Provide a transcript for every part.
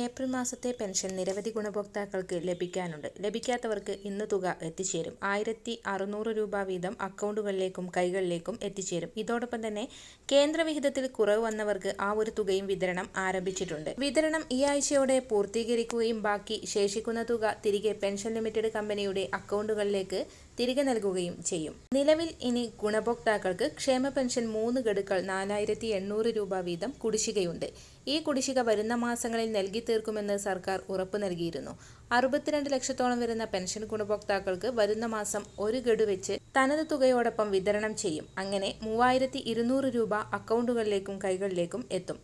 April മാസത്തെ pension നിരവധി ഗുണഭോക്താക്കൾക്ക് ലഭിക്കാനുണ്ട്. ലഭിക്കാത്തവർക്ക് ഇന്ന് തുക എത്തിച്ചേരും. ആയിരത്തി അറുന്നൂറ് രൂപ വീതം അക്കൗണ്ടുകളിലേക്കും കൈകളിലേക്കും എത്തിച്ചേരും. ഇതോടൊപ്പം തന്നെ കേന്ദ്രവിഹിതത്തിൽ കുറവ് വന്നവർക്ക് ആ ഒരു തുകയും വിതരണം ആരംഭിച്ചിട്ടുണ്ട്. വിതരണം ഈ ആഴ്ചയോടെ പൂർത്തീകരിക്കുകയും ബാക്കി ശേഷിക്കുന്ന തുക തിരികെ പെൻഷൻ ലിമിറ്റഡ് കമ്പനിയുടെ അക്കൗണ്ടുകളിലേക്ക് തിരികെ നൽകുകയും ചെയ്യും. നിലവിൽ ഇനി ഗുണഭോക്താക്കൾക്ക് ക്ഷേമ പെൻഷൻ മൂന്ന് ഗഡുക്കൾ നാലായിരത്തി എണ്ണൂറ് രൂപ വീതം കുടിശ്ശികയുണ്ട്. ഈ കുടിശ്ശിക വരുന്ന മാസങ്ങളിൽ നൽകി തീർക്കുമെന്ന് സർക്കാർ ഉറപ്പു നൽകിയിരുന്നു. അറുപത്തിരണ്ട് ലക്ഷത്തോളം വരുന്ന പെൻഷൻ ഗുണഭോക്താക്കൾക്ക് വരുന്ന മാസം ഒരു ഗഡു വെച്ച് തനത് തുകയോടൊപ്പം വിതരണം ചെയ്യും. അങ്ങനെ മൂവായിരത്തി രൂപ അക്കൗണ്ടുകളിലേക്കും കൈകളിലേക്കും എത്തും.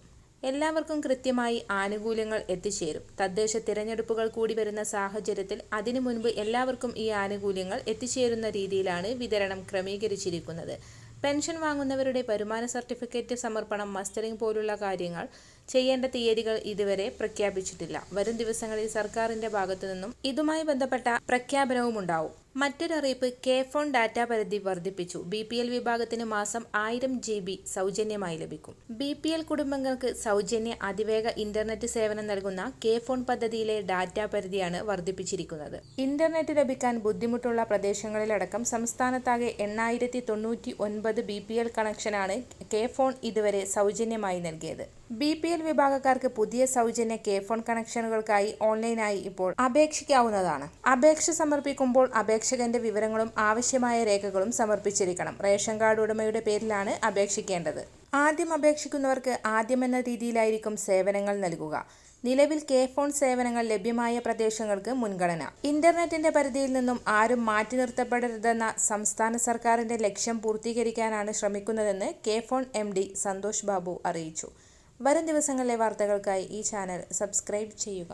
എല്ലാവർക്കും കൃത്യമായി ആനുകൂല്യങ്ങൾ എത്തിച്ചേരും. തദ്ദേശ തിരഞ്ഞെടുപ്പുകൾ കൂടി വരുന്ന സാഹചര്യത്തിൽ അതിനു മുൻപ് എല്ലാവർക്കും ഈ ആനുകൂല്യങ്ങൾ എത്തിച്ചേരുന്ന രീതിയിലാണ് വിതരണം ക്രമീകരിച്ചിരിക്കുന്നത്. പെൻഷൻ വാങ്ങുന്നവരുടെ വരുമാന സർട്ടിഫിക്കറ്റ് സമർപ്പണം മസ്റ്ററിംഗ് പോലുള്ള കാര്യങ്ങൾ ചെയ്യേണ്ട തീയതികൾ ഇതുവരെ പ്രഖ്യാപിച്ചിട്ടില്ല. വരും ദിവസങ്ങളിൽ സർക്കാരിന്റെ ഭാഗത്തു നിന്നും ഇതുമായി ബന്ധപ്പെട്ട പ്രഖ്യാപനവും ഉണ്ടാവും മറ്റൊരറിയിപ്പ് കെ ഫോൺ ഡാറ്റ പരിധി വർദ്ധിപ്പിച്ചു. ബി പി എൽ വിഭാഗത്തിന് മാസം ആയിരം ജി ബി സൗജന്യമായി ലഭിക്കും. ബി പി എൽ കുടുംബങ്ങൾക്ക് സൗജന്യ അതിവേഗ ഇന്റർനെറ്റ് സേവനം നൽകുന്ന കെ ഫോൺ പദ്ധതിയിലെ ഡാറ്റ പരിധിയാണ് വർദ്ധിപ്പിച്ചിരിക്കുന്നത്. ഇന്റർനെറ്റ് ലഭിക്കാൻ ബുദ്ധിമുട്ടുള്ള പ്രദേശങ്ങളിലടക്കം സംസ്ഥാനത്താകെ എണ്ണായിരത്തി തൊണ്ണൂറ്റി ഒൻപത് ബി പി എൽ കണക്ഷനാണ് കെ ഫോൺ ഇതുവരെ സൗജന്യമായി നൽകിയത്. ബി പി എൽ വിഭാഗക്കാർക്ക് പുതിയ സൗജന്യ കെ ഫോൺ കണക്ഷനുകൾക്കായി ഓൺലൈനായി ഇപ്പോൾ അപേക്ഷിക്കാവുന്നതാണ്. അപേക്ഷ സമർപ്പിക്കുമ്പോൾ അപേക്ഷകന്റെ വിവരങ്ങളും ആവശ്യമായ രേഖകളും സമർപ്പിച്ചിരിക്കണം. റേഷൻ കാർഡ് ഉടമയുടെ പേരിലാണ് അപേക്ഷിക്കേണ്ടത്. ആദ്യം അപേക്ഷിക്കുന്നവർക്ക് ആദ്യമെന്ന രീതിയിലായിരിക്കും സേവനങ്ങൾ നൽകുക. നിലവിൽ കെ ഫോൺ സേവനങ്ങൾ ലഭ്യമായ പ്രദേശങ്ങൾക്ക് മുൻഗണന. ഇന്റർനെറ്റിന്റെ പരിധിയിൽ നിന്നും ആരും മാറ്റി നിർത്തപ്പെടരുതെന്ന സംസ്ഥാന സർക്കാരിന്റെ ലക്ഷ്യം പൂർത്തീകരിക്കാനാണ് ശ്രമിക്കുന്നതെന്ന് കെ ഫോൺ എം ഡി സന്തോഷ് ബാബു അറിയിച്ചു. വരും ദിവസങ്ങളിലെ വാർത്തകൾക്കായി ഈ ചാനൽ സബ്സ്ക്രൈബ് ചെയ്യുക.